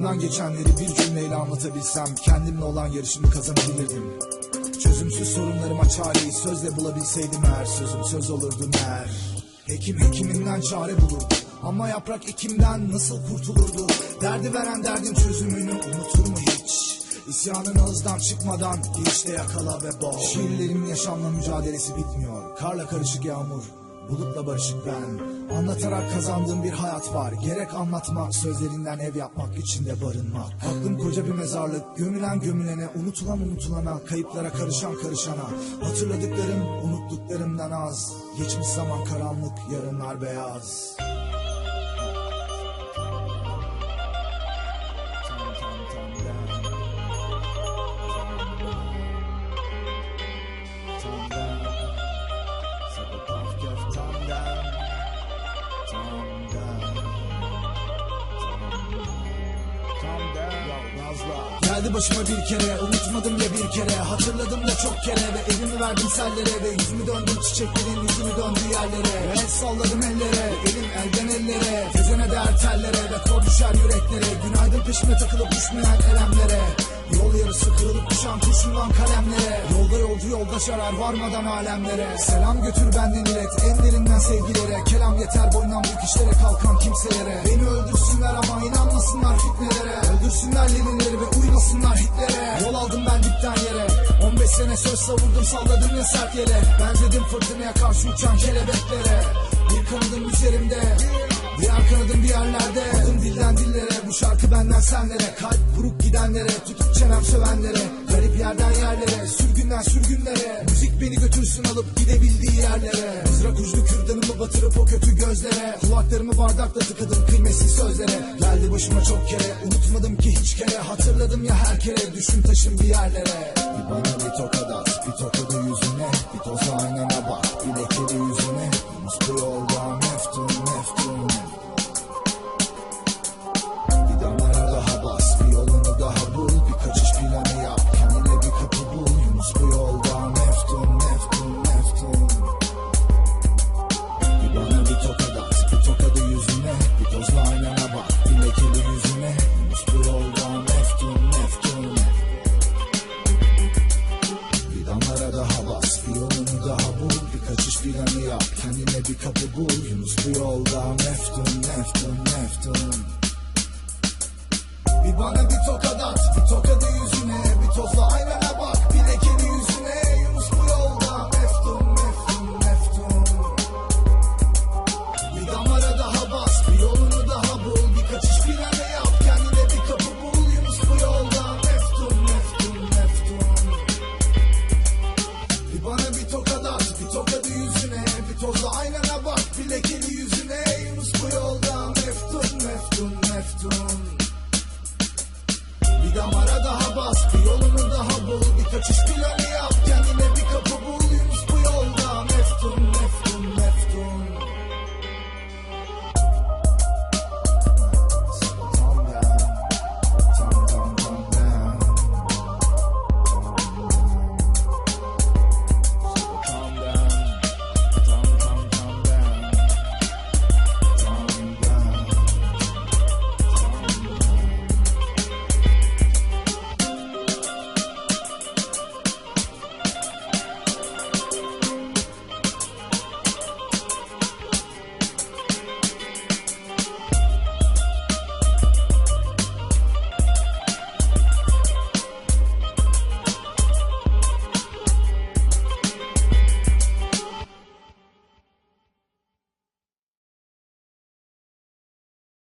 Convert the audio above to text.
Aklımdan geçenleri bir cümleyle anlatabilsem kendimle olan yarışımı kazanabilirdim. Çözümsüz sorunlarıma çareyi sözle bulabilseydim eğer sözüm söz olurdu meğer. Hekim hekiminden çare bulurdu. Ama yaprak ekimden nasıl kurtulurdu? Derdi veren derdin çözümünü unutur mu hiç? İsyanın ağızdan çıkmadan girişte yakala ve boğ. Şiirlerimin yaşamla mücadelesi bitmiyor. Karla karışık yağmur, bulutla barışık ben. Anlatarak kazandığım bir hayat var. Gerek anlatmak, sözlerinden ev yapmak, içinde barınmak. Aklım koca bir mezarlık, gömülen gömülene, unutulan unutulana, kayıplara karışan karışana. Hatırladıklarım, unuttuklarımdan az. Geçmiş zaman karanlık, yarınlar beyaz. Geldi başıma bir kere unutmadım ya bir kere. Hatırladım da çok kere ve elimi verdim sellere Ve yüzümü döndüm çiçeklerin yüzümü döndü yerlere. Ve el salladım ellere elim elden ellere. Tezene değer tellere ve kor düşer yüreklere. Günaydın peşime takılıp düşmeyen elemlere. Yol yarısı kırılıp düşen kurşundan kalemlere. Yolda yolcu yoldaş arar varmadan alemlere. Selam götür benden ilet en derinden sevgilere. Kelam yeter boyundan büyük işlere kalkan kimselere. Beni öldürsünler ama inanmasınlar fitnelere. Öldürsünler Leninleri ve uymasınlar Hitler'e. Yol aldım ben dipten yere. 15 sene söz savurdum salladım ya sert yere. Benzedim fırtınaya karşı uçan kelebeklere. Bir kanadım üzerimde. Diğer kanadım bir yerlerde Adım dilden dillere. Bu şarkı benden senlere. Kalp vurup gidenlere. Tutup çenem sövenlere. Garip yerden yerlere. Sürgünden sürgünlere beni götürsün alıp gidebildiği yerlere. Mızrak uçlu kürdanımı batırıp o kötü gözlere. Kulaklarımı bardakla tıkadım kıymetsiz sözlere. Geldi başıma çok kere Unutmadım ki hiç kere. Hatırladım ya her kere Düşün taşın bir yerlere. Bir bana bir tokat kendine bir kapı bul. Yunus bu yolda meftun, meftun, meftun bir bana bir tokat at, bir tokadı yüzüne You.